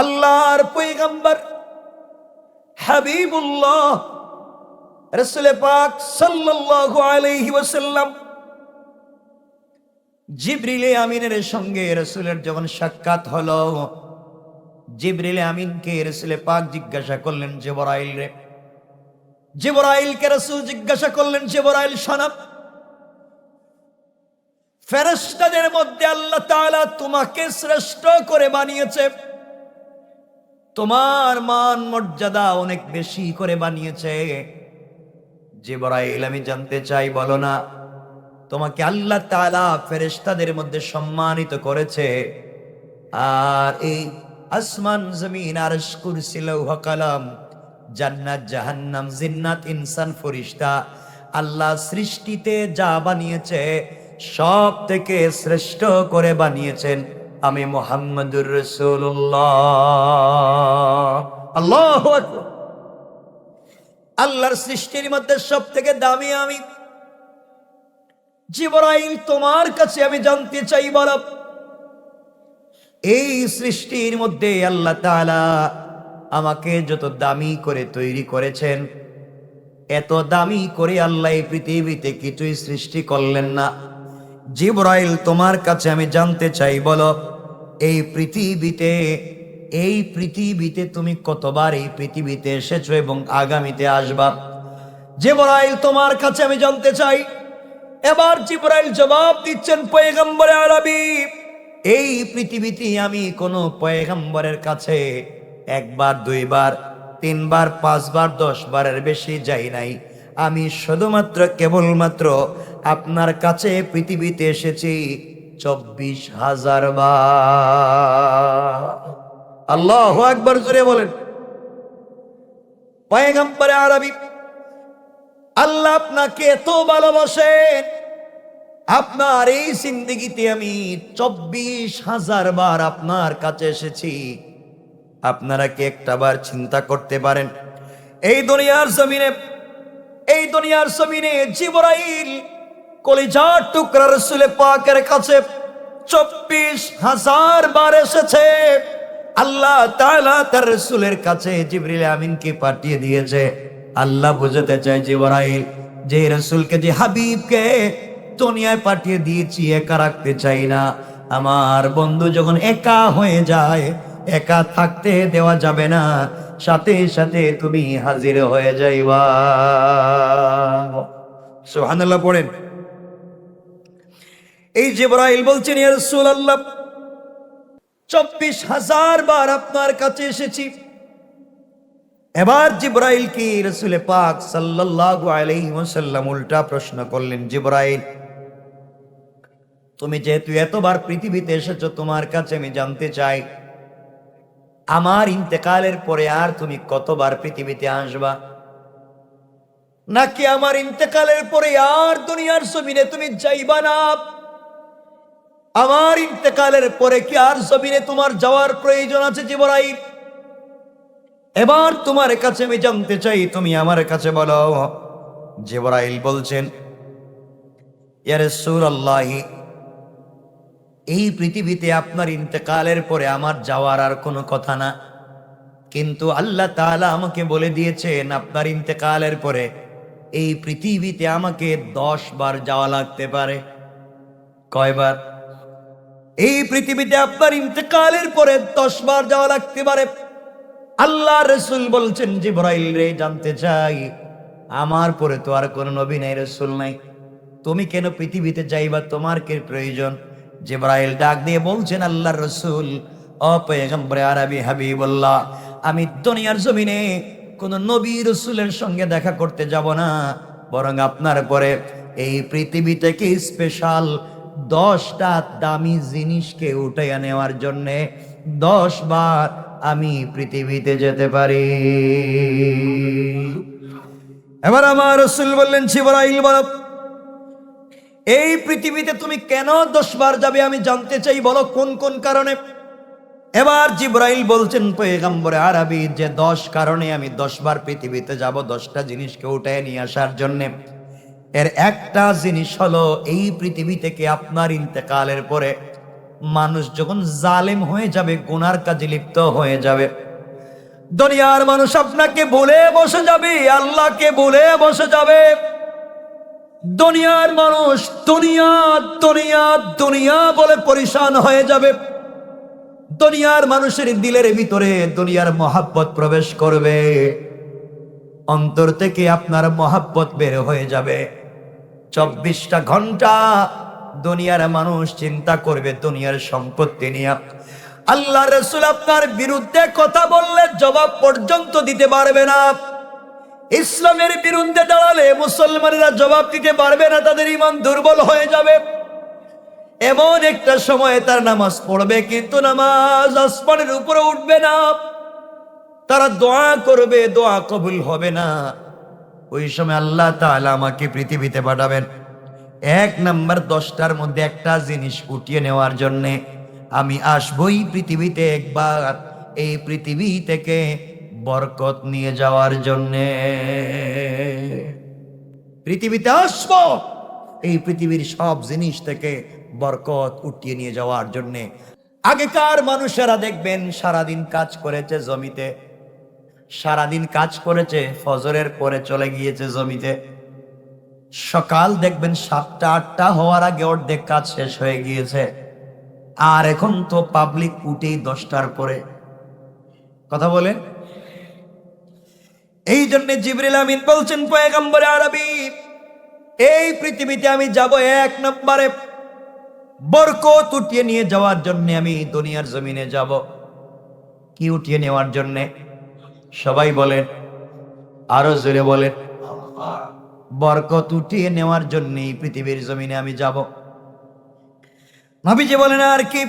আল্লাহর পৈগম্বর হাবিবুল্লাহ রসুল পাক সাল্লাল্লাহু আলাইহি ওয়াসাল্লাম জিবরিলে আমিনের সঙ্গে রসুলের যখন সাক্ষাৎ হলো, জিবরিলে আমিনকে রসুলে পাক জিজ্ঞাসা করলেন, জেবরাইল রে, জেবরাইলকে রসুল জিজ্ঞাসা করলেন, জেবরাইল সনাব ফেরেশতাদের মধ্যে আল্লাহ তাআলা তোমাকে শ্রেষ্ঠ করে বানিয়েছে। তোমার মান মর্যাদা অনেক বেশি করে বানিয়েছে। জিবরাইল আমি জানতে চাই, বলো না, তোমাকে আল্লাহ তালা ফেরেশতাদের মধ্যে সম্মানিত করেছে। আর এই আসমান, জমিন, আরশ, কুরসি, লৌহ, কালাম, জান্নাত, জাহান্নাম, জিন্নাত, ইনসান, ফরিশতা, আল্লাহ সৃষ্টিতে যা বানিয়েছে, সব থেকে শ্রেষ্ঠ করে বানিয়েছেন। আমি মোহাম্মদুর রসুল্লাহ আল্লাহ আল্লাহর সৃষ্টির মধ্যে সব থেকে দামি আমি। জিবরাইল, তোমার কাছে আমি জানতে চাই, বল। এই সৃষ্টির মধ্যে আল্লাহ তাআলা আমাকে যত দামি করে তৈরি করেছেন, এত দামি করে আল্লাহ এই পৃথিবীতে কিছুই সৃষ্টি করলেন না। জিবরাইল, তোমার কাছে আমি জানতে চাই, বলো, এই পৃথিবীতে এই পৃথিবীতে তুমি কতবার এই পৃথিবীতে এসেছ এবং আগামীতে আসবা? জিবরাইল, তোমার কাছে আমি জানতে চাই। এবার জিবরাইল জবাব দিচ্ছেন পয়গম্বরে আরবি, এই পৃথিবীতে আমি কোনো পয়গম্বরের কাছে একবার, দুইবার, তিনবার, পাঁচবার দশ বারের বেশি যাই নাই। আমি শুধুমাত্র কেবলমাত্র আপনার কাছে পৃথিবীতে এসেছি চব্বিশ হাজার বার। আল্লাহ একবার জোরে বলেন। পয়গম্বরে আরবি, আল্লাহ আপনাকে এত ভালোবাসেন, আপনার এই জিন্দিগিতে আমি চব্বিশ হাজার বার আপনার কাছে এসেছি। আপনারা কি একটা বার চিন্তা করতে পারেন? এই দুনিয়ার জমিনে এই দুনিয়ার জমিনে জিবরাইল কলিজার টুকরা রসুলে পাকের কাছে চব্বিশ হাজার বার এসেছে। আল্লাহ তাআলা তার রসুলের কাছে জিবরিল আমিনকে পাঠিয়ে দিয়েছে। আল্লাহ বুঝাতে চায় জিবরাইল, যে রসুলকে, যে হাবিবকে দুনিয়ায় পাঠিয়ে দিয়েছি, একা রাখতে চাই না। আমার বন্ধু যখন একা হয়ে যায় একা থাকতে দেওয়া যাবে না। সাথে সাথে তুমি হাজির হয়ে যাইবা। সুবহানাল্লাহ পড়েন। এই জিবরাইল বলছেন, ইয়া রাসূলুল্লাহ, চব্বিশ হাজার বার আপনার কাছে এসেছি। এবার জিব্রাইল কি রসুলে পাক সাল্লাল্লাহু আলাইহি উল্টা প্রশ্ন করলেন, জিব্রাইল, তুমি যেহেতু এতবার পৃথিবীতে এসেছ, তোমার কাছে আমি জানতে চাই আমার ইন্তেকালের পরে আর তুমি কতবার পৃথিবীতে আসবা? নাকি আমার ইন্তেকালের পরে আর দুনিয়ার জমিনে তুমি যাইবা না? আমার ইন্তেকালের পরে কি আর জমিনে তোমার যাওয়ার প্রয়োজন আছে জিবরাইল? এবার তোমার কাছে আমি জানতে চাই, তুমি আমার কাছে বলো। জিবরাইল বলছেন ইয়ারে সুর আল্লাহি এই পৃথিবীতে আপনার ইন্তেকালের পরে আমার যাওয়ার আর কোনো কথা না। কিন্তু আল্লাহ তাআলা আমাকে বলে দিয়েছেন, আপনার ইন্তেকালের পরে এই পৃথিবীতে আমাকে দশ বার যাওয়া লাগতে পারে। কয়বার? এই পৃথিবীতে আপনার ইন্তেকালের পরে দশ বার যাওয়া লাগতে পারে। আল্লাহ রসুল বলছেন, জিবরাইল রে, জানতে চাই, আমার পরে তো আর কোনো নবী নাই, রসুল নাই। তুমি কেন পৃথিবীতে যাইবা? তোমার কে প্রয়োজন? জিবরাইল ডাক দিয়ে বলছেন, আল্লাহ রসুল অপয়গম্বরে আরবি হাবিবুল্লাহ, আমি দুনিয়ার জমিনে কোন নবী রসুলের সঙ্গে দেখা করতে যাব না, বরং আপনার পরে এই পৃথিবী থেকে স্পেশাল দশটা দামি জিনিসকে উঠাইয়া নেওয়ার জন্যে দশ বার আমি পৃথিবীতে যেতে পারি? এবার আমার রসুল বললেন শিবরাইল বল এই পৃথিবীতে তুমি কেন দশবার যাবে আমি জানতে চাই, বলো কোন কোন কারণে? এবার জিব্রাইল বলছেন পেগম্বরে আরবি, যে দশ কারণে আমি দশবার পৃথিবীতে যাব, দশটা জিনিসকে উঠায় নিয়ে আসার জন্যে। এর একটা জিনিস হলো, এই পৃথিবী থেকে আপনার ইন্তেকালের পরে মানুষ যখন জালেম হয়ে যাবে, গুনার কাজে লিপ্ত হয়ে যাবে। দুনিয়ার মানুষ আপনাকে বলে বসে যাবে, আল্লাহকে বলে বসে যাবে। দুনিয়ার মানুষ দুনিয়া দুনিয়া দুনিয়া বলে পরিশান হয়ে যাবে। দুনিয়ার মানুষের দিলের ভিতরে দুনিয়ার মহাব্বত প্রবেশ করবে। অন্তর থেকে আপনার মহাব্বত বের হয়ে যাবে। চব্বিশটা ঘণ্টা দুনিয়ার মানুষ চিন্তা করবে দুনিয়ার সম্পত্তি নিয়ে। আল্লাহ রসুল আপনার বিরুদ্ধে কথা বললে জবাব পর্যন্ত দিতে পারবে না। ইসলামের বিরুদ্ধে দাঁড়ালে মুসলমানেরা জবাব দিতে পারবে না, তাদের ইমান দুর্বল হয়ে যাবে। এমন একটা সময়ে তার নামাজ পড়বে, কিন্তু নামাজ আসমানের উপরে উঠবে না। তারা দোয়া করবে, দোয়া কবুল হবে না। ওই সময় আল্লাহ তাআলা আমাকে পৃথিবীতে পাঠাবেন। এক নাম্বার দশটার মধ্যে একটা জিনিস উঠিয়ে নেওয়ার জন্যে আমি আসবই পৃথিবীতে একবার। এই পৃথিবী থেকে বরকত নিয়ে যাওয়ার জন্যে। পৃথিবীতে আসব। এই পৃথিবীর সব জিনিস থেকে বরকত উঠিয়ে নিয়ে যাওয়ার জন্যে। আগেকার মানুষেরা দেখবেন সারাদিন কাজ করেছে জমিতে। সারাদিন কাজ করেছে, ফজরের পরে চলে গিয়েছে জমিতে। সকাল দেখবেন সাতটা, আটটা হওয়ার আগে অর্ধেক কাজ শেষ হয়ে গিয়েছে। আর এখন তো পাবলিক উঠেই দশটার পরে। কথা বলে এই জন্য জিবরিল আমিন বলছেন, পয়গম্বর আরবি, এই পৃথিবীতে আমি যাব এক নম্বরে। বরকত উঠিয়ে নিয়ে যাওয়ার জন্য আমি দুনিয়ার জমিনে যাব। কি উঠিয়ে নেওয়ার জন্যে? সবাই বলেন, আরও জোরে বলেন। বরকত উঠিয়ে নেওয়ার জন্য এই পৃথিবীর জমিনে আমি যাব। নবীজি বলেন, আর কি?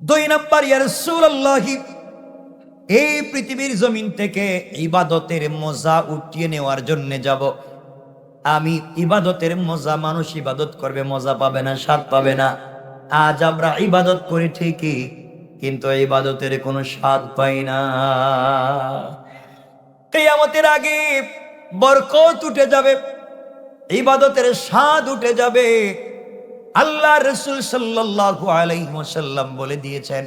দুই নম্বর, ইয়া রাসূলুল্লাহি এই পৃথিবীর জমিন থেকে ইবাদতের মজা উঠিয়ে নেওয়ার জন্য যাব। আমি ইবাদতের মজা, মানুষ ইবাদত করবে, মজা পাবে না, স্বাদ পাবে না। আজ আমরা ইবাদত করি ঠিকই, কিন্তু ইবাদতের কোনো স্বাদ পাই না। কেয়ামতের আগে বরকত উঠে যাবে, ইবাদতের স্বাদ উঠে যাবে। আল্লাহ রসুল সাল্লাল্লাহু আলাইহি ওয়াসাল্লাম বলে দিয়েছেন,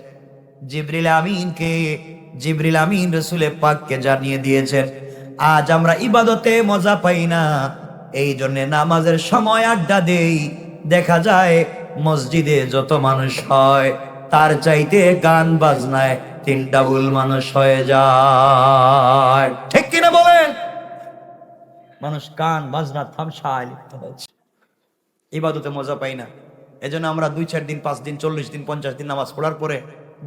জিবরিল আমিনকে জিবরিল আমিন রসুলে পাককে জানিয়ে দিয়েছেন, আজ আমরা ইবাদতে মজা পাই না। এই জন্য নামাজের সময় আড্ডা দেই। দেখা যায় মসজিদে যত মানুষ হয়, তার চাইতে গান বাজনায় তিনটা ভুল মানুষ হয়ে যায়। ঠিক কিনা বলেন? মানুষ গান, বাজনা থামসায় লিপ্ত হয়েছে। ইবাদতে মজা পাই না। এজন্য আমরা দুই, চার দিন, পাঁচ দিন, চল্লিশ দিন, পঞ্চাশ দিন নামাজ পড়ার পরে,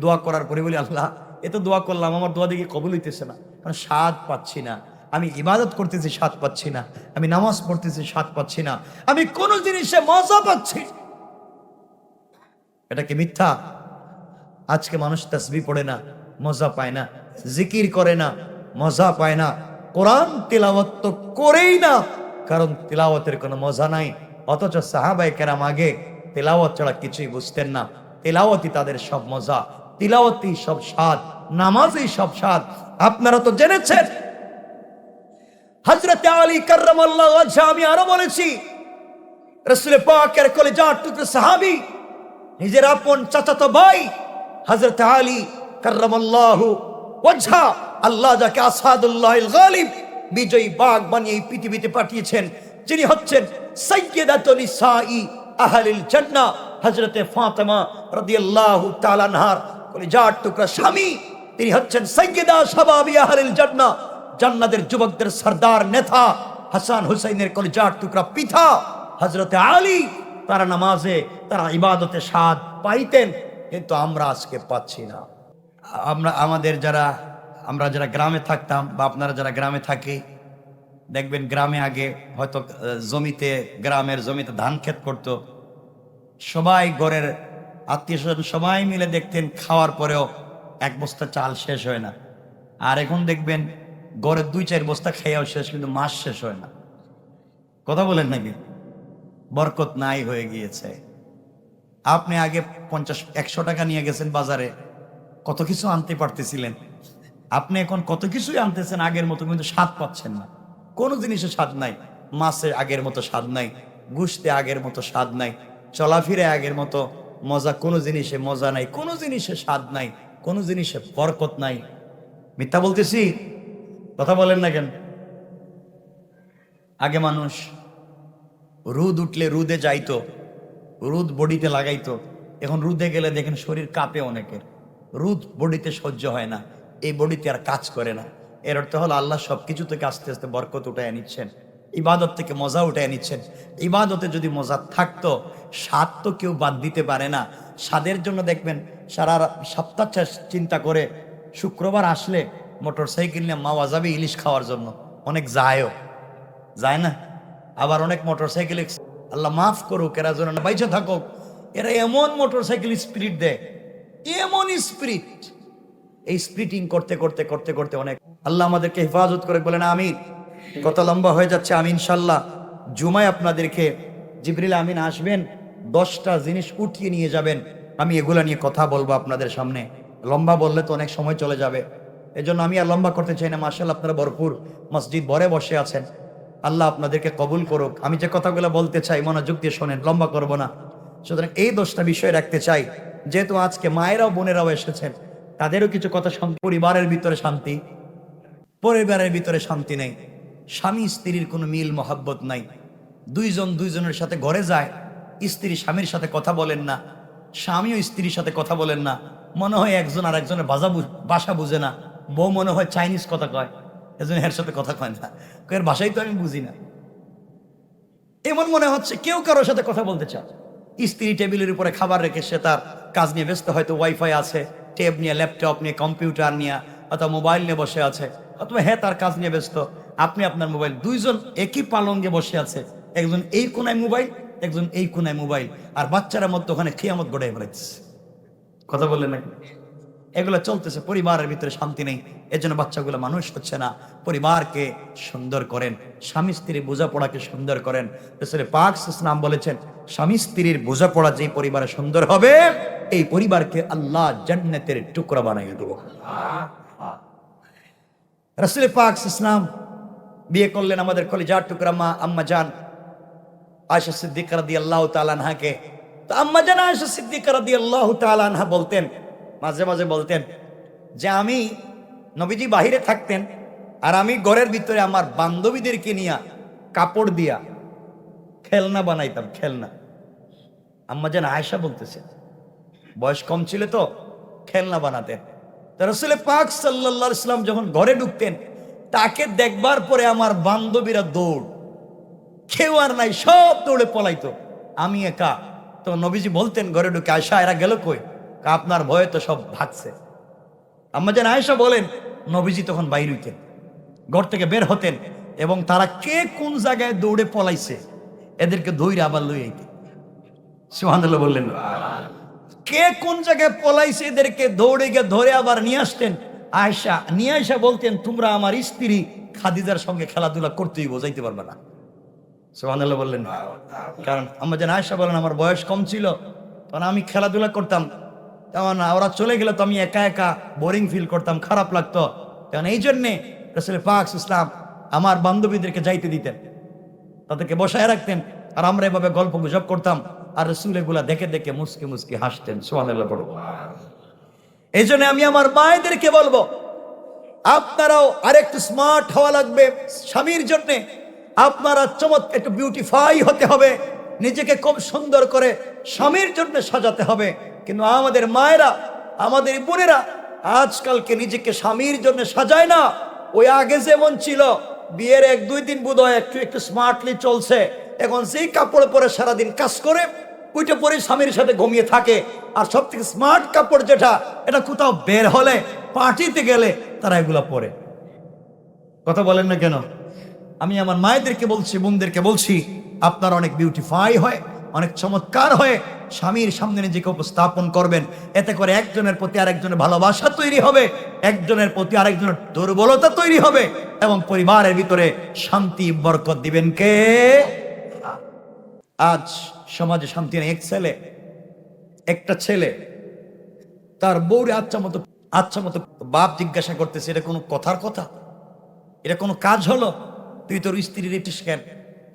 দোয়া করার পরে বলি, আল্লাহ এ তো দোয়া করলাম, আমার দোয়া দিকে কবুল হইতেছে না। কারণ স্বাদ পাচ্ছি না। আমি ইবাদত করতেছি, স্বাদ পাচ্ছি না। আমি নামাজ পড়তেছি, স্বাদ পাচ্ছি না। আমি কোন জিনিসে মজা পাচ্ছি। এটা কি মিথ্যা? আজকে মানুষ তসবি পড়ে না, মজা পায় না, জিকির করে না, মজা পায় না। কোরআন তিলাওয়াত তো করেই না, কারণ তিলাওয়াতের কোনো মজা নাই। অথচ সাহাবাই কেরাম আগে তেলাওয়াত ছাড়া কিছুই বুঝতেন না। তেলাওয়াতই তাদের সব মজা। তিলাওয়াতই সব নামাজই সব আপনারা তো জেনেছেন। হজরত আলী কার্রামাল্লাহ আমি আরও বলেছি রসুল পাকের কলেজার সাহাবী, নিজের আপন চাচাতো ভাই হজরত আলী কার্রামাল্লাহু ওয়াজহা আল্লাহ যাকে আসাদুল্লাহ গালিব, বিজয়ী বাগ বানিয়ে পৃথিবীতে পাঠিয়েছেন, যিনি হচ্ছেন সৈয়দাতুন নিসাই আহলিল জান্নাহ, হযরতে ফাতেমা রাদিয়াল্লাহু কলিজার টুকরা স্বামী, তিনি হচ্ছেন সৈয়দা শাবাবি আহলিল জান্নাতের যুবকদের সর্দার নেতা, হাসান হুসাইনের কলিজার টুকরা পিতা হজরতে আলী, তারা নামাজে, তারা ইবাদতে স্বাদ পাইতেন, কিন্তু আমরা আজকে পাচ্ছি না। আমরা, আমাদের যারা, আমরা যারা গ্রামে থাকতাম বা আপনারা যারা গ্রামে থাকি, দেখবেন গ্রামে আগে হয়তো জমিতে, গ্রামের জমিতে ধান ক্ষেত করতো, সবাই ঘরের আত্মীয় স্বজন সবাই মিলে দেখতেন, খাওয়ার পরেও এক বস্তা চাল শেষ হয় না। আর এখন দেখবেন ঘরের দুই চার বস্তা খেয়েও শেষ, কিন্তু মাস শেষ হয় না। কথা বলেন নাকি? বরকত নাই হয়ে গিয়েছে। আপনি আগে পঞ্চাশ, একশো টাকা নিয়ে গেছেন বাজারে, কত কিছু আনতে পারতেছিলেন। আপনি এখন কত কিছুই আনতেছেন আগের মতো, কিন্তু স্বাদ পাচ্ছেন না। কোনো জিনিসে স্বাদ নাই, মাছে আগের মতো স্বাদ নাই গুষতে আগের মতো স্বাদ নাই চলাফিরে আগের মতো মজা কোনো জিনিসে মজা নাই, কোনো জিনিসে স্বাদ নাই, কোনো জিনিসে বরকত নাই। মিথ্যা বলতেছি? কথা বলেন না কেন? আগে মানুষ রুদ উঠলে রুদে যাইতো, রুদ বডিতে লাগাইতো। এখন রুদে গেলে দেখেন শরীর কাঁপে অনেকের। রুদ বডিতে সহ্য হয় না, এই বডিতে আর কাজ করে না। এর অর্থ হলো আল্লাহ সব কিছু থেকে আস্তে আস্তে বরকত উঠায় নিচ্ছেন। ইবাদত থেকে মজা উঠায় নিচ্ছেন। ইবাদতে যদি মজা থাকতো, স্বাদ তো কেউ বাদ দিতে পারে না। স্বাদের জন্য দেখবেন সারা সপ্তাহ চিন্তা করে শুক্রবার আসলে মোটর সাইকেল নিয়ে মাওয়া যাবে ইলিশ খাওয়ার জন্য। অনেক যায়ও। যায় না? আবার অনেক মোটর সাইকেলে আল্লাহ মাফ করুক, এরা যেন বাইচে থাকুক। এরা এমন মোটর সাইকেল স্পিরিট দেয়, এমন স্পিরিট। এই স্প্রিটিং করতে করতে করতে করতে অনেক আল্লাহ আমাদেরকে হেফাজত করে বলেন আমি কত লম্বা হয়ে যাচ্ছে, আমি ইনশাল্লাহ জুমায় আপনাদেরকে জিবরিল আমিন আসবেন, দশটা জিনিস উঠিয়ে নিয়ে যাবেন। আমি এগুলা নিয়ে কথা বলব আপনাদের সামনে। লম্বা বললে তো অনেক সময় চলে যাবে। এজন্য আমি আর লম্বা করতে চাই না মার্শাল আপনারা ভরপুর মসজিদ ভরে বসে আছেন। আল্লাহ আপনাদেরকে কবুল করুক। আমি যে কথাগুলো বলতে চাই, মনোযোগ দিয়ে শোনেন, লম্বা করব না। সুতরাং এই দশটা বিষয় রাখতে চাই, যেহেতু আজকে মায়েরাও, বোনেরাও এসেছেন, তাদেরও কিছু কথা পরিবারের ভিতরে শান্তি, পরিবারের ভিতরে শান্তি নেই। স্বামী স্ত্রীর কোনো মিল, মহাব্বত নাই। দুইজন দুইজনের সাথে ঘরে যায়, স্ত্রী স্বামীর সাথে কথা বলেন না, স্বামীও স্ত্রীর সাথে কথা বলেন না। মনে হয় একজন আর একজনের বাজা বু- ভাষা বুঝে না। বউ মনে হয় চাইনিজ কথা কয় এজন এর সাথে কথা কয় না। এর ভাষাই তো আমি বুঝি না। এমন মনে হচ্ছে কেউ কারোর সাথে কথা বলতে চায়। স্ত্রী টেবিলের উপরে খাবার রেখে সে তার কাজ নিয়ে ব্যস্ত, হয়তো ওয়াইফাই আছে ট্যাব নিয়ে ল্যাপটপ নিয়ে কম্পিউটার নিয়ে, অথবা মোবাইল নিয়ে বসে আছে, অথবা হ্যাঁ তার কাজ নিয়ে ব্যস্ত। আপনি আপনার মোবাইল দুইজন একই পালঙ্গে বসে আছে। একজন এই কোনায় মোবাইল একজন এই কোনায় মোবাইল। আর বাচ্চারা মধ্যে ওখানে খিয়ামত গড়াই বেড়াচ্ছে কথা বললেন নাকি? এগুলো চলতেছে পরিবারের ভিতরে শান্তি নেই। এজন্য বাচ্চাগুলো মানুষ হচ্ছে না। পরিবারকে সুন্দর করেন স্বামী স্ত্রীর বোঝাপড়াকে সুন্দর করেন। পাক ইসলাম বলেছেন স্বামী স্ত্রীর বোঝাপড়া যে পরিবারে সুন্দর হবে এই পরিবারকে আল্লাহ জান্নাতের টুকরা বানিয়ে দেবো। রসুল পাক ইসলাম বিয়ে করলেন আমাদের কলিজার টুকরা মা আম্মা জান আয়সা সিদ্দিক রাদি আল্লাহ তালানহাকে তো আম্মা জান আয়সা সিদ্দিক রাদি আল্লাহ তালানহা বলতেন, মাঝে মাঝে বলতেন যে আমি নবীজি বাহিরে থাকতেন আর আমি ঘরের ভিতরে আমার বান্ধবীদেরকে নিয়ে কাপড় দিয়া খেলনা বানাইতাম, খেলনা। আম্মা জান আয়সা বলতেছে, বয়স কম ছিল তো, খেলনা বানাতেন। তো রসুল পাক সাল্লাহ ইসলাম যখন ঘরে ঢুকতেন তাকে দেখবার পরে আমার বান্ধবীরা দৌড়। কেউ আর নাই, সব দৌড়ে পলাইতো। আমি একা। তো নবীজি বলতেন, ঘরে ঢুকে আয়সা এরা গেল কই? আপনার ভয়ে তো সব ভাগছে। আম্মা যেন আয়সা বলেন, নবীজি তখন বাইর হইতেন, ঘর থেকে বের হতেন এবং তারা কে কোন জায়গায় দৌড়ে পলাইছে, এদেরকে দৌড়ে আবার লই আইতেন। সুহানুল্লাহ বললেন, কে কোন জায়গায় পলাইছে, এদেরকে দৌড়ে গিয়ে ধরে আবার নিয়ে আসতেন? আয়সা নিয়ে আয়সা বলতেন, তোমরা আমার স্ত্রী খাদিজার সঙ্গে খেলাধুলা করতেই বোঝাইতে পারবে না। সোহানাল্লাহ বললেন, কারণ আমার যেন আয়সা বলেন, আমার বয়স কম ছিল, তখন আমি খেলাধুলা করতাম। তখন ওরা চলে গেলে তো আমি একা একা বোরিং ফিল করতাম, খারাপ লাগতো। কারণ এই জন্যে রসুল পাক ইসলাম আমার বান্ধবীদেরকে যাইতে দিতেন। তাদেরকে বসায় রাখতেন, আর আমরা এভাবে গল্প গুজব করতাম, আর রসুল এগুলা দেখে দেখে মুসকি মুসকি হাসতেন সোহানাল্লাহ পড়ব এই আমি আমার মায়েদেরকে বলব, আপনারাও আরেকটু স্মার্ট হওয়া লাগবে স্বামীর জন্যে। আপনারা চমৎ, একটু বিউটিফাই হতে হবে, নিজেকে খুব সুন্দর করে স্বামীর জন্য সাজাতে হবে। কিন্তু আমাদের মায়েরা, আমাদের বোনেরা আজকালকে নিজেকে স্বামীর জন্য সাজায় না। ওই আগে যেমন ছিল, বিয়ের এক দুই দিন বোধ একটু একটু স্মার্টলি চলছে। এখন সেই কাপড় পরে সারাদিন কাজ করে ওইটা পরে স্বামীর সাথে ঘুমিয়ে থাকে। আর সব থেকে স্মার্ট কাপড় যেটা, এটা কোথাও বের হলে, পার্টিতে গেলে তারা এগুলা পরে। কথা বলেন না কেন? আমি আমার মায়েদেরকে বলছি, বোনদেরকে বলছি, আপনারা অনেক বিউটিফাই হয়, অনেক চমৎকার হয়ে স্বামীর সামনে নিজেকে উপস্থাপন করবেন। এতে করে একজনের প্রতি আরেকজনের ভালোবাসা তৈরি হবে, একজনের প্রতি আরেকজনের দুর্বলতা তৈরি হবে, এবং পরিবারের ভিতরে শান্তি, বরকত দিবেন কে? আজ সমাজে শান্তি নেই। এক ছেলে, একটা ছেলে, তার বউরে আচ্ছা মতো আচ্ছা মতো বাপ জিজ্ঞাসা করতেছে, এটা কোনো কথার কথা? এটা কোনো কাজ হলো? তুই তোর স্ত্রীর এটিস কেন?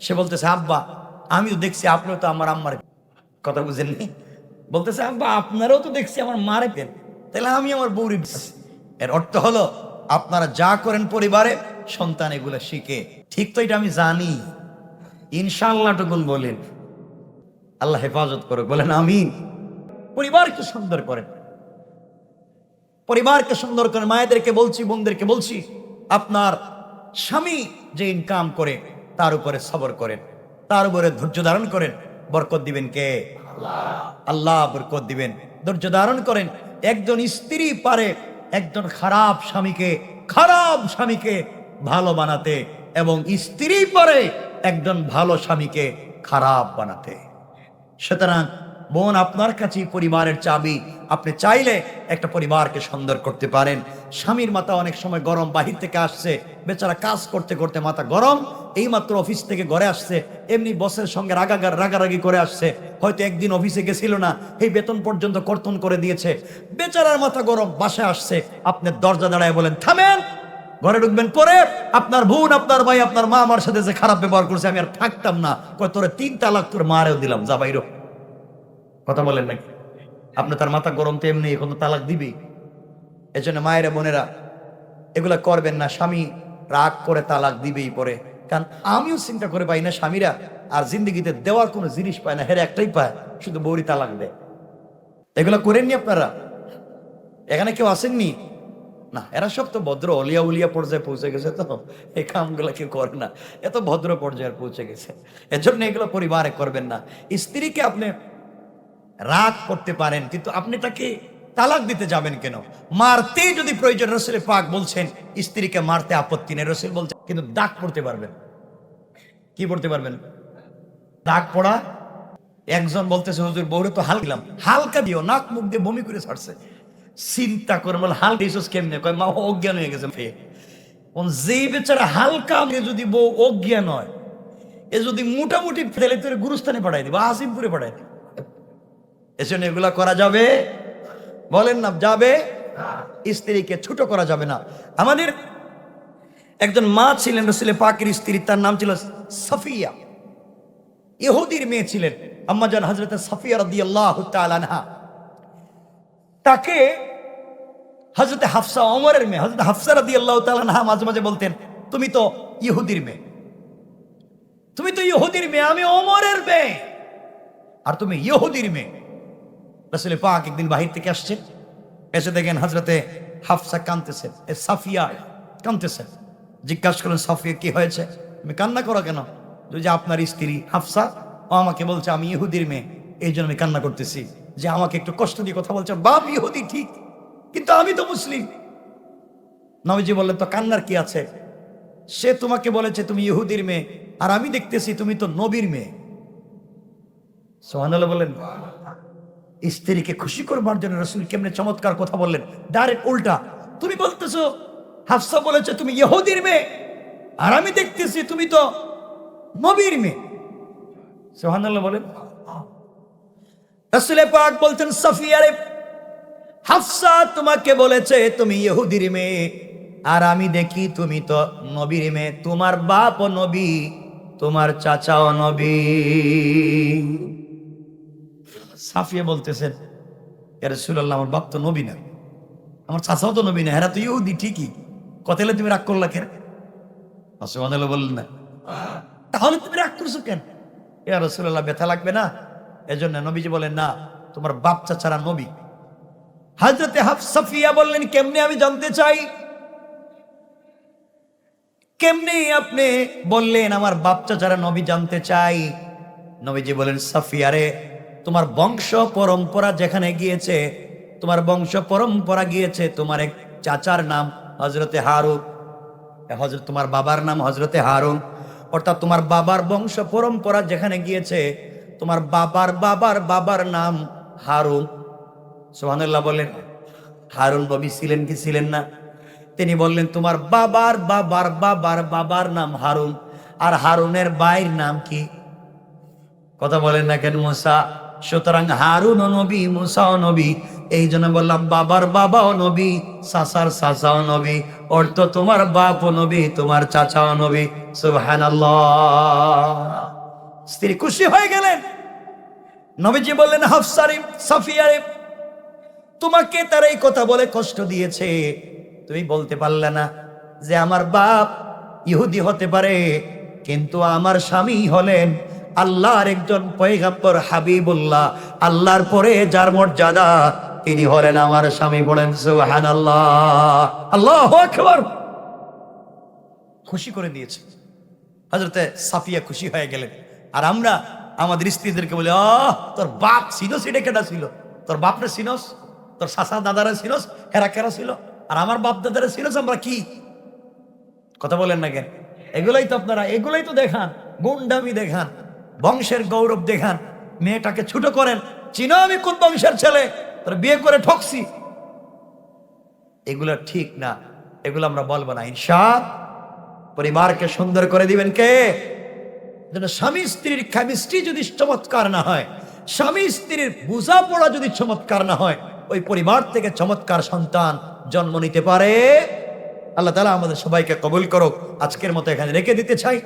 সে বলতেছে, আব্বা আমি তো দেখছি আপনিও তো আমার আম্মার কথা বুঝেননি। বলতেছে, আব্বা, আপনারাও তো দেখছি আমার মারে পেন তাহলে আমি আমার বিশ্বাসী। এর অর্থ হলো, আপনারা যা করেন পরিবারে, সন্তান এগুলো শিখে। ঠিক তো এটা আমি জানি। ইনশাল্লাহ টুকুন বলেন। আল্লাহ হেফাজত করুক, বলেন আমিন। পরিবারকে সুন্দর করেন পরিবারকে সুন্দর করে, মায়েদেরকে বলছি, বোনদেরকে বলছি, আপনার স্বামী যে ইনকাম করে, তার উপরে সবর করেন, তার উপরে ধৈর্য ধারণ করেন, বরকত দিবেন কে? আল্লাহ বরকত দিবেন। ধৈর্য ধারণ করেন, একজন স্ত্রী পারে একজন খারাপ স্বামীকে খারাপ স্বামীকে ভালো বানাতে এবং স্ত্রী পারে একজন ভালো স্বামীকে খারাপ বানাতে। সুতরাং বোন আপনার কাছেই পরিবারের চাবি। আপনি চাইলে একটা পরিবারকে সুন্দর করতে পারেন। স্বামীর মাথা অনেক সময় গরম, বাহির থেকে আসছে। বেচারা কাজ করতে করতে মাথা গরম এই মাত্র অফিস থেকে ঘরে আসছে। এমনি বসের সঙ্গে রাগাগার, রাগারাগি করে আসছে। হয়তো একদিন অফিসে গেছিল না, এই বেতন পর্যন্ত কর্তন করে দিয়েছে। বেচারার মাথা গরম, বাসায় আসছে। আপনার দরজা দাঁড়ায় বলেন, থামেন! ঘরে ঢুকবেন, পরে আপনার বোন, আপনার ভাই, আপনার মা আমার সাথে যে খারাপ ব্যবহার করছে, আমি আর থাকতাম না। কয়, তোরে তিন তালাক তোর মারেও দিলাম, যা বাইরো। কথা বলেন নাকি? আপনি তার মাথা গরম তো এমনি, এখন তালাক দিবি এজন্য মায়েরা, বোনেরা, এগুলা করবেন না, স্বামী রাগ করে তালাক দিবেই পরে। কারণ আমিও চিন্তা করে পাই না স্বামীরা আর জিন্দগিতে দেওয়ার কোনো জিনিস পায় না, হেরে একটাই পায়, শুধু বৌরি তালাক দেয়। এগুলো করেননি আপনারা? এখানে কেউ আসেননি? না, এরা সব তো ভদ্র, অলিয়া উলিয়া পর্যায়ে পৌঁছে গেছে তো। এই কামগুলো কেউ করে না। এত ভদ্র পর্যায়ে পৌঁছে গেছে। এজন্য এগুলো পরিবারে করবেন না। স্ত্রীকে আপনি রাগ করতে পারেন, কিন্তু আপনি তাকে তালাক দিতে যাবেন কেন? মারতে যদি প্রয়োজন রসুলের পাক বলছেন, স্ত্রীকে মারতে আপত্তি নেই। রসুল বলছেন কিন্তু দাগ পড়তে পারবেন। কি পড়তে পারবেন? দাগ পড়া? একজন বলতেছে, হুজুর, বউরে তো হাল দিলাম। হালকা দিও, নাক মুখ দিয়ে বমি করে ছাড়ছে। চিন্তা করে বলে, হাল দিয়েছিস কেমনে? কয়, মা অজ্ঞান হয়ে গেছে যেই বেচারা হালকা যদি বউ অজ্ঞান হয়, এ যদি মোটামুটি ফেলে তোর গুরুস্থানে পাঠাই দিবা আসিমপুরে পাঠাই দিবা। এজন্য এগুলা করা যাবে? বলেন না, যাবে? স্ত্রীকে ছোট করা যাবে না। আমাদের একজন মা ছিলেন রসুলে পাকের স্ত্রী, তার নাম ছিল সাফিয়া। ইহুদির মেয়ে ছিলেন আম্মাজান হজরত সাফিয়া রদি আল্লাহ আনহা। তাকে হজরত হাফসা অমরের মেয়ে হজরত হাফসা রদি আল্লাহ তালানহা মাঝে মাঝে বলতেন, তুমি তো ইহুদির মেয়ে। তুমি তো ইহুদির মেয়ে, আমি অমরের মেয়ে। আর তুমি ইহুদির মেয়ে। রসুল পাক একদিন বাহির থেকে আসছেন, এসে দেখেন হজরতে হাফসা কানতেছেন এ সাফিয়া কানতেছেন জিজ্ঞাসা করলেন, সাফিয়া, কি হয়েছে? তুমি কান্না করো কেন? যে আপনার স্ত্রী হাফসা ও আমাকে বলছে, আমি ইহুদির মেয়ে, এই জন্য আমি কান্না করতেছি। যে আমাকে একটু কষ্ট দিয়ে কথা বলছে, বাপ ইহুদি, ঠিক। কিন্তু আমি তো মুসলিম। নবীজি বললেন, তো কান্নার কি আছে? সে তোমাকে বলেছে তুমি ইহুদির মেয়ে, আর আমি দেখতেছি তুমি তো নবীর মেয়ে। সোহানাল্লাহ বললেন, স্ত্রীকে খুশি করবার জন্য রসুল কেমনে চমৎকার কথা বললেন। ডাইরেক্ট উল্টা, তুমি বলতেছো, হাফসা বলেছে তুমি ইহুদির মেয়ে, আর আমি দেখতেছি তুমি তো নবীর মেয়ে। সোহানাল্লাহ বলেন রসুলে পাক বলছেন সাফিয়ারে হাফসা তোমাকে বলেছে, তুমি ইহুদির মেয়ে। আর আমি দেখি তুমি তো নবীর মেয়ে। তোমার বাপ নবী, তোমার চাচাও নবী। সাফিয়া বলতেছেন এর সুল্লাহ আমার বাপ তো নবী না। আমার চাচাও তো নবী না হেরা তো ইহুদি, ঠিকই। কতেলে তুমি রাগ করলা কেন? আসমানাল বললেন, না। তাহলে তুমি রাগ করছ কেন? এ রসুল্লাহ ব্যথা লাগবে না? এজন্য নবীজি বলেন, না, তোমার বাপ চাচারা নবী। হাজরতে হাফ সাফিয়া বললেন, কেমনে আমি জানতে চাই? কেমনে আপনি বললেন, আমার বাপ চাচারা নবী জানতে চাই? নবীজি বলেন, সাফিয়া রে, তোমার বংশ পরম্পরা যেখানে গিয়েছে, তোমার বংশ পরম্পরা গিয়েছে, তোমার এক চাচার নাম হজরতে হারুন। হজরত তোমার বাবার নাম হজরতে হারুন। অর্থাৎ তোমার বাবার বংশ পরম্পরা যেখানে গিয়েছে তোমার বাবার বাবার বাবার নাম হারুন। সোহানুল্লাহ বললেন, হারুন নবী ছিলেন কি ছিলেন না? তিনি বললেন, তোমার বাবার বাবার বাবার বাবার নাম হারুন। আর হারুনের বাইর নাম কি? কথা বলেন না কেন মুসা? সুতরাং হারুন নবী মুসাও নবী, এই জন্য বললাম, বাবার বাবাও নবী, সাসার সাসাও নবী অর্থ তোমার বাপও নবী, তোমার চাচাও নবী সুবহান স্ত্রী খুশি হয়ে গেলেন। নবীজি বললেন, হাফসারে, সাফিয়ারে, তোমাকে তার এই কথা বলে কষ্ট দিয়েছে। তুমি বলতে পারলে না যে আমার বাপ ইহুদি হতে পারে, কিন্তু আমার স্বামী হলেন আল্লাহর একজন পয়গাম্বর হাবিবুল্লাহ। আল্লাহর পরে যার মর্যাদা, তিনি হলেন আমার স্বামী বলেন সুহান আল্লাহ আল্লাহ আকবার। খুশি করে দিয়েছে। হজরতে সাফিয়া খুশি হয়ে গেলেন। আর আমরা আমাদের স্ত্রীদেরকে বলি, আহ, তোর বাপ সিনস, এটা কেটা ছিল? তোর বাপরে সিনস? তোর শাসা দাদারা সিনস? হেরা কেরা ছিল? আর আমার বাপ দাদারা সিনস, আমরা কি? কথা বলেন না কেন? এগুলাই তো আপনারা, এগুলাই তো দেখান, গুন্ডামি দেখান, বংশের গৌরব দেখান, মেয়েটাকে ছোট করেন, চিনো আমি কোন বংশের ছেলে? তোর বিয়ে করে ঠকছি? এগুলো ঠিক না, এগুলো আমরা বলব না। ইনশাআ পরিবারকে সুন্দর করে দিবেন কে? স্বামী স্ত্রীর কেমিস্ট্রি যদি চমৎকার না হয়, স্বামী স্ত্রীর বোঝাপড়া যদি চমৎকার না হয়, ওই পরিবার থেকে চমৎকার সন্তান জন্ম নিতে পারে। আল্লাহ তালা আমাদের সবাইকে কবুল করুক। আজকের মতো এখানে রেখে দিতে চাই।